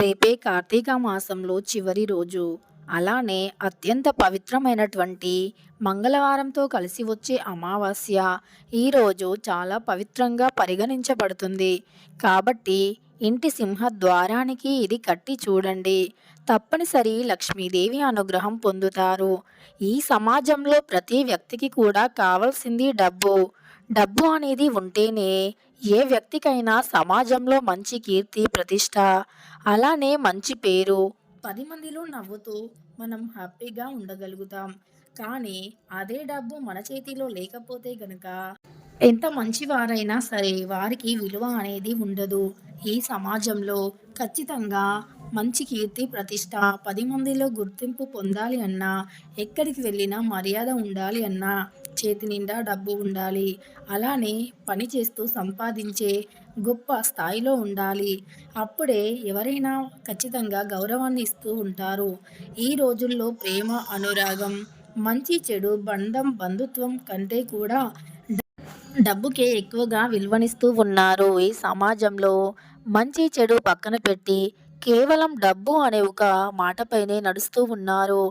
రేపే కార్తీక మాసంలో చివరి రోజు. అలానే అత్యంత పవిత్రమైనటువంటి మంగళవారంతో కలిసి వచ్చే అమావాస్య ఈరోజు చాలా పవిత్రంగా పరిగణించబడుతుంది. కాబట్టి ఇంటి సింహ ద్వారానికి ఇది కట్టి చూడండి. తప్పనిసరి లక్ష్మీదేవి అనుగ్రహం పొందుతారు. ఈ సమాజంలో ప్రతి వ్యక్తికి కూడా కావాల్సింది డబ్బు. డబ్బు అనేది ఉంటేనే ఏ వ్యక్తికైనా సమాజంలో మంచి కీర్తి ప్రతిష్ట అలానే మంచి పేరు పది మందిలో నవ్వుతూ మనం హ్యాపీగా ఉండగలుగుతాం. కానీ అదే డబ్బు మన చేతిలో లేకపోతే గనక ఎంత మంచివారైనా సరే వారికి విలువ అనేది ఉండదు. ఈ సమాజంలో ఖచ్చితంగా మంచి కీర్తి ప్రతిష్ట పది మందిలో గుర్తింపు పొందాలి అన్నా ఎక్కడికి వెళ్ళినా మర్యాద ఉండాలి అన్నా చేతి నిండా డబ్బు ఉండాలి. అలానే పని చేస్తూ సంపాదించే గొప్ప స్థాయిలో ఉండాలి. అప్పుడే ఎవరైనా ఖచ్చితంగా గౌరవాన్ని ఇస్తూ ఉంటారు. ఈ రోజుల్లో ప్రేమ అనురాగం మంచి చెడు బంధం బంధుత్వం కంటే కూడా డబ్బుకే ఎక్కువగా విలువనిస్తూ ఉన్నారు. ఈ సమాజంలో మంచి చెడు పక్కన పెట్టి కేవలం డబ్బు అనే ఒక మాటపైనే నడుస్తూ ఉన్నారు.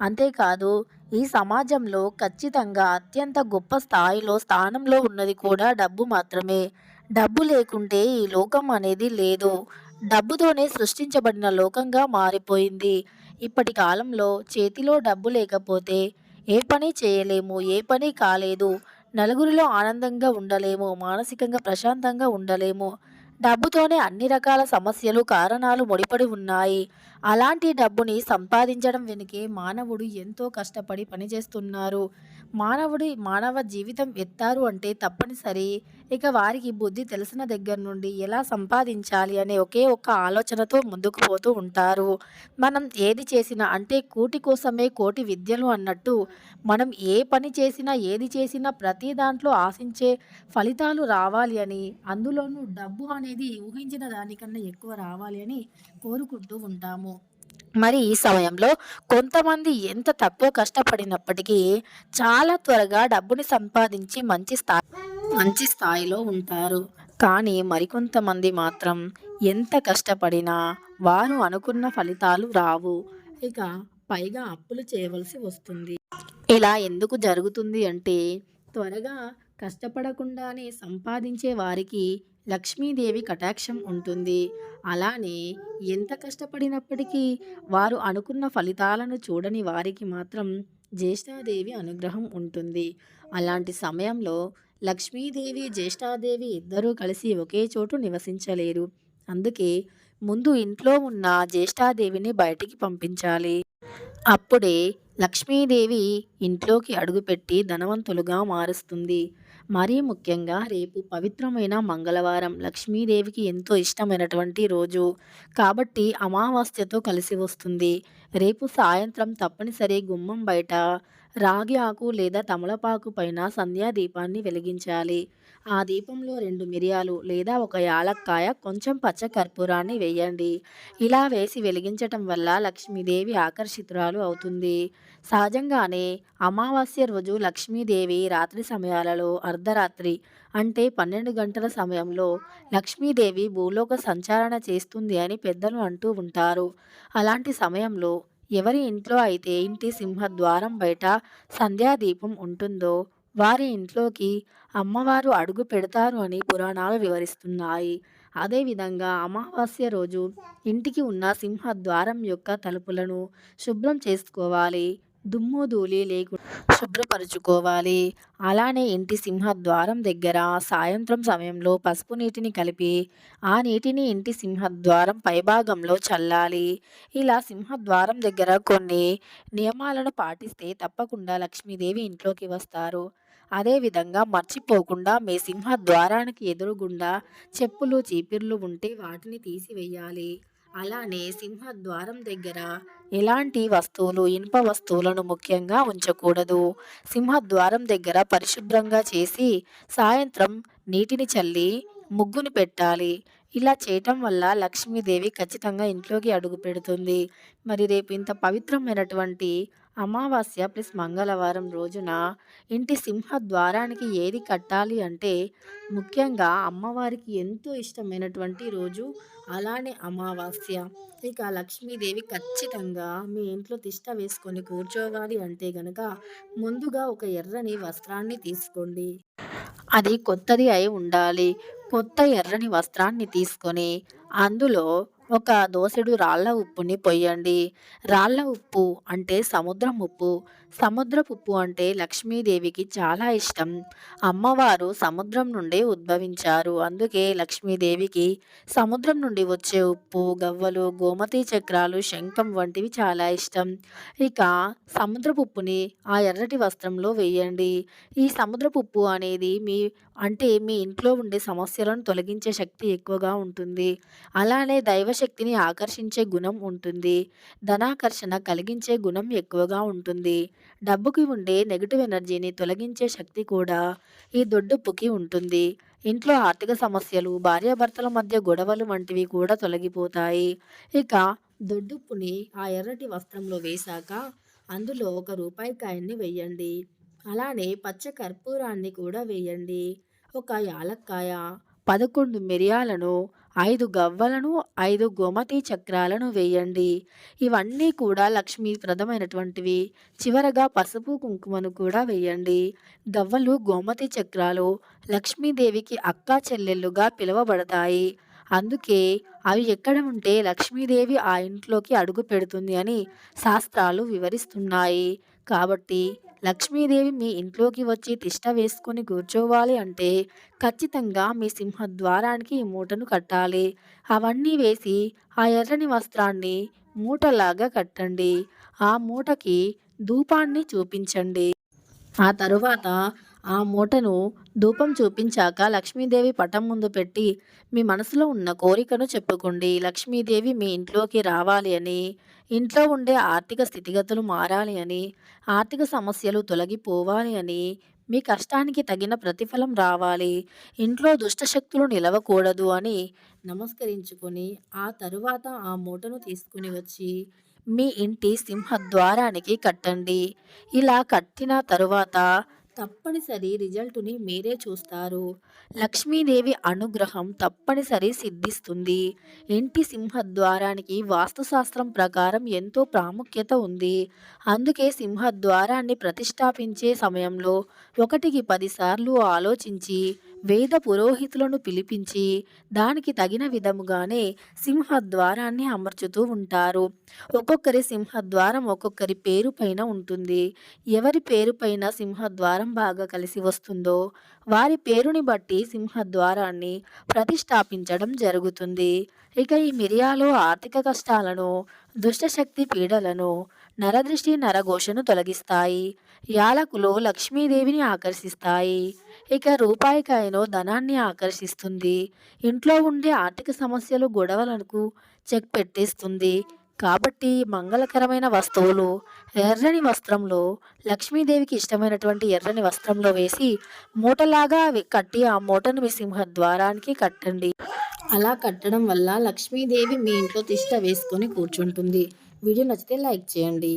అంతేకాదు ఈ సమాజంలో ఖచ్చితంగా అత్యంత గొప్ప స్థాయిలో స్థానంలో ఉన్నది కూడా డబ్బు మాత్రమే. డబ్బు లేకుంటే ఈ లోకం అనేది లేదు. డబ్బుతోనే సృష్టించబడిన లోకంగా మారిపోయింది. ఇప్పటి కాలంలో చేతిలో డబ్బు లేకపోతే ఏ పని చేయలేము ఏ పని కాలేదు. నలుగురిలో ఆనందంగా ఉండలేము మానసికంగా ప్రశాంతంగా ఉండలేము. డబ్బుతోనే అన్ని రకాల సమస్యలు కారణాలు ముడిపడి ఉన్నాయి. అలాంటి డబ్బుని సంపాదించడం వెనుకే మానవుడు ఎంతో కష్టపడి పనిచేస్తున్నారు. మానవుడి మానవ జీవితం ఎత్తారు అంటే తప్పనిసరి. ఇక వారికి బుద్ధి తెలిసిన దగ్గర నుండి ఎలా సంపాదించాలి అనే ఒకే ఒక్క ఆలోచనతో ముందుకు పోతూ ఉంటారు. మనం ఏది చేసినా అంటే కూటి కోసమే కోటి విద్యలు అన్నట్టు మనం ఏ పని చేసినా ఏది చేసినా ప్రతి దాంట్లో ఆశించే ఫలితాలు రావాలి అని అందులోనూ డబ్బు అనేది ఊహించిన దానికన్నా ఎక్కువ రావాలి అని కోరుకుంటూ ఉంటాము. మరి ఈ సమయంలో కొంతమంది ఎంత తక్కువ కష్టపడినప్పటికీ చాలా త్వరగా డబ్బుని సంపాదించి మంచి స్థాయి మంచి స్థాయిలో ఉంటారు. కానీ మరికొంతమంది మాత్రం ఎంత కష్టపడినా వారు అనుకున్న ఫలితాలు రావు. ఇక పైగా అప్పులు చేయవలసి వస్తుంది. ఇలా ఎందుకు జరుగుతుంది అంటే త్వరగా కష్టపడకుండానే సంపాదించే వారికి లక్ష్మీదేవి కటాక్షం ఉంటుంది. అలానే ఎంత కష్టపడినప్పటికీ వారు అనుకున్న ఫలితాలను చూడని వారికి మాత్రం జ్యేష్ఠాదేవి అనుగ్రహం ఉంటుంది. అలాంటి సమయంలో లక్ష్మీదేవి జ్యేష్ఠాదేవి ఇద్దరూ కలిసి ఒకే చోటు నివసించలేరు. అందుకే ముందు ఇంట్లో ఉన్న జ్యేష్ఠాదేవిని బయటికి పంపించాలి. అప్పుడే లక్ష్మీదేవి ఇంట్లోకి అడుగుపెట్టి ధనవంతులుగా మారుస్తుంది. మరీ ముఖ్యంగా రేపు పవిత్రమైన మంగళవారం లక్ష్మీదేవికి ఎంతో ఇష్టమైనటువంటి రోజు. కాబట్టి అమావాస్యతో కలిసి వస్తుంది. రేపు సాయంత్రం తప్పనిసరి గుమ్మం బయట రాగి ఆకు లేదా తమలపాకు పైన సంధ్యా దీపాన్ని వెలిగించాలి. ఆ దీపంలో రెండు మిరియాలు లేదా ఒక యాలక్కాయ కొంచెం పచ్చ కర్పూరాన్ని వేయండి. ఇలా వేసి వెలిగించటం వల్ల లక్ష్మీదేవి ఆకర్షితురాలు అవుతుంది. సహజంగానే అమావాస్య రోజు లక్ష్మీదేవి రాత్రి సమయాలలో అర్ధరాత్రి అంటే పన్నెండు గంటల సమయంలో లక్ష్మీదేవి భూలోక సంచారణ చేస్తుంది అని పెద్దలు అంటూ ఉంటారు. అలాంటి సమయంలో ఎవరి ఇంట్లో అయితే ఇంటి సింహద్వారం బయట సంధ్యాదీపం ఉంటుందో వారి ఇంట్లోకి అమ్మవారు అడుగు పెడతారు అని పురాణాలు వివరిస్తున్నాయి. అదేవిధంగా అమావాస్య రోజు ఇంటికి ఉన్న సింహద్వారం యొక్క తలుపులను శుభ్రం చేసుకోవాలి. దుమ్ము ధూళి లేకుండా శుభ్రపరుచుకోవాలి. అలానే ఇంటి సింహద్వారం దగ్గర సాయంత్రం సమయంలో పసుపు నీటిని కలిపి ఆ నీటిని ఇంటి సింహద్వారం పైభాగంలో చల్లాలి. ఇలా సింహద్వారం దగ్గర కొన్ని నియమాలను పాటిస్తే తప్పకుండా లక్ష్మీదేవి ఇంట్లోకి వస్తారు. అదేవిధంగా మర్చిపోకుండా మీ సింహద్వారానికి ఎదురుగుండా చెప్పులు చీపిర్లు ఉంటే వాటిని తీసివేయాలి. అలానే సింహద్వారం దగ్గర ఎలాంటి వస్తువులు ఇనుప వస్తువులను ముఖ్యంగా ఉంచకూడదు. సింహద్వారం దగ్గర పరిశుభ్రంగా చేసి సాయంత్రం నీటిని చల్లి ముగ్గుని పెట్టాలి. ఇలా చేయటం వల్ల లక్ష్మీదేవి ఖచ్చితంగా ఇంట్లోకి అడుగు పెడుతుంది. మరి రేపు ఇంత పవిత్రమైనటువంటి అమావాస్య ప్లస్ మంగళవారం రోజున ఇంటి సింహ ద్వారానికి ఏది కట్టాలి అంటే ముఖ్యంగా అమ్మవారికి ఎంతో ఇష్టమైనటువంటి రోజు అలానే అమావాస్య. ఇక లక్ష్మీదేవి ఖచ్చితంగా మీ ఇంట్లో తిష్ట వేసుకొని కూర్చోవాలి అంటే గనక ముందుగా ఒక ఎర్రని వస్త్రాన్ని తీసుకోండి. అది కొత్తది అయి ఉండాలి. కొత్త ఎర్రని వస్త్రాన్ని తీసుకొని అందులో ఒక దోసెడు రాళ్ళ ఉప్పుని పొయ్యండి. రాళ్ళ ఉప్పు అంటే సముద్రం ఉప్పు. సముద్రపు ఉప్పు అంటే లక్ష్మీదేవికి చాలా ఇష్టం. అమ్మవారు సముద్రం నుండే ఉద్భవించారు. అందుకే లక్ష్మీదేవికి సముద్రం నుండి వచ్చే ఉప్పు గవ్వలు గోమతి చక్రాలు శంఖం వంటివి చాలా ఇష్టం. ఇక సముద్రపుప్పుని ఆ ఎర్రటి వస్త్రంలో వేయండి. ఈ సముద్రపుప్పు అనేది మీ అంటే మీ ఇంట్లో ఉండే సమస్యలను తొలగించే శక్తి ఎక్కువగా ఉంటుంది. అలానే దైవశక్తిని ఆకర్షించే గుణం ఉంటుంది. ధనాకర్షణ కలిగించే గుణం ఎక్కువగా ఉంటుంది. డబ్బుకి ఉండే నెగిటివ్ ఎనర్జీని తొలగించే శక్తి కూడా ఈ దొడ్డుప్పుకి ఉంటుంది. ఇంట్లో ఆర్థిక సమస్యలు భార్యాభర్తల మధ్య గొడవలు వంటివి కూడా తొలగిపోతాయి. ఇక దొడ్డుప్పుని ఆ ఎర్రటి వస్త్రంలో వేశాక అందులో ఒక రూపాయి కాయన్ని వేయండి. అలానే పచ్చ కర్పూరాన్ని కూడా వేయండి. ఒక యాలక్కాయ పదకొండు మిరియాలను ఐదు గవ్వలను ఐదు గోమతి చక్రాలను వేయండి. ఇవన్నీ కూడా లక్ష్మీప్రదమైనటువంటివి. చివరగా పసుపు కుంకుమను కూడా వేయండి. గవ్వలు గోమతి చక్రాలు లక్ష్మీదేవికి అక్కా చెల్లెళ్ళుగా పిలువబడతాయి. అందుకే అవి ఎక్కడ ఉంటే లక్ష్మీదేవి ఆ ఇంట్లోకి అడుగు పెడుతుంది అని శాస్త్రాలు వివరిస్తున్నాయి. కాబట్టి లక్ష్మీదేవి మీ ఇంట్లోకి వచ్చి తిష్ట వేసుకొని కూర్చోవాలి అంటే ఖచ్చితంగా మీ సింహద్వారానికి ఈ మూటను కట్టాలి. అవన్నీ వేసి ఆ ఎర్రని వస్త్రాన్ని మూటలాగా కట్టండి. ఆ మూటకి ధూపాన్ని చూపించండి. ఆ తరువాత ఆ మూటను ధూపం చూపించాక లక్ష్మీదేవి పటం ముందు పెట్టి మీ మనసులో ఉన్న కోరికను చెప్పుకోండి. లక్ష్మీదేవి మీ ఇంట్లోకి రావాలి అని ఇంట్లో ఉండే ఆర్థిక స్థితిగతులు మారాలి అని ఆర్థిక సమస్యలు తొలగిపోవాలి అని మీ కష్టానికి తగిన ప్రతిఫలం రావాలి. ఇంట్లో దుష్టశక్తులు నిలవకూడదు అని నమస్కరించుకొని ఆ తరువాత ఆ మూటను తీసుకుని వచ్చి మీ ఇంటి సింహద్వారానికి కట్టండి. ఇలా కట్టిన తరువాత తప్పనిసరి రిజల్టుని మీరే చూస్తారు. లక్ష్మీదేవి అనుగ్రహం తప్పనిసరి సిద్ధిస్తుంది. ఇంటి సింహద్వారానికి వాస్తుశాస్త్రం ప్రకారం ఎంతో ప్రాముఖ్యత ఉంది. అందుకే సింహద్వారాన్ని ప్రతిష్టాపించే సమయంలో ఒకటికి పదిసార్లు ఆలోచించి వేద పురోహితులను పిలిపించి దానికి తగిన విధముగానే సింహద్వారాన్ని అమర్చుతూ ఉంటారు. ఒక్కొక్కరి సింహద్వారం ఒక్కొక్కరి పేరు పైన ఉంటుంది. ఎవరి పేరు పైన సింహద్వారం బాగా కలిసి వస్తుందో వారి పేరుని బట్టి సింహద్వారాన్ని ప్రతిష్టాపించడం జరుగుతుంది. ఇక ఈ మిరియాలు ఆర్థిక కష్టాలను దుష్టశక్తి పీడలను నరదృష్టి నరఘోషను తొలగిస్తాయి. యాలకులు లక్ష్మీదేవిని ఆకర్షిస్తాయి. ఇక రూపాయికాయను ధనాన్ని ఆకర్షిస్తుంది. ఇంట్లో ఉండే ఆర్థిక సమస్యలు గొడవలకు చెక్ పెట్టేస్తుంది. కాబట్టి మంగళకరమైన వస్తువులు ఎర్రని వస్త్రంలో లక్ష్మీదేవికి ఇష్టమైనటువంటి ఎర్రని వస్త్రంలో వేసి మూటలాగా కట్టి ఆ మూటను మీ సింహద్వారానికి కట్టండి. అలా కట్టడం వల్ల లక్ష్మీదేవి మీ ఇంట్లో తిష్ట వేసుకొని కూర్చుంటుంది. వీడియో నచ్చితే లైక్ చేయండి.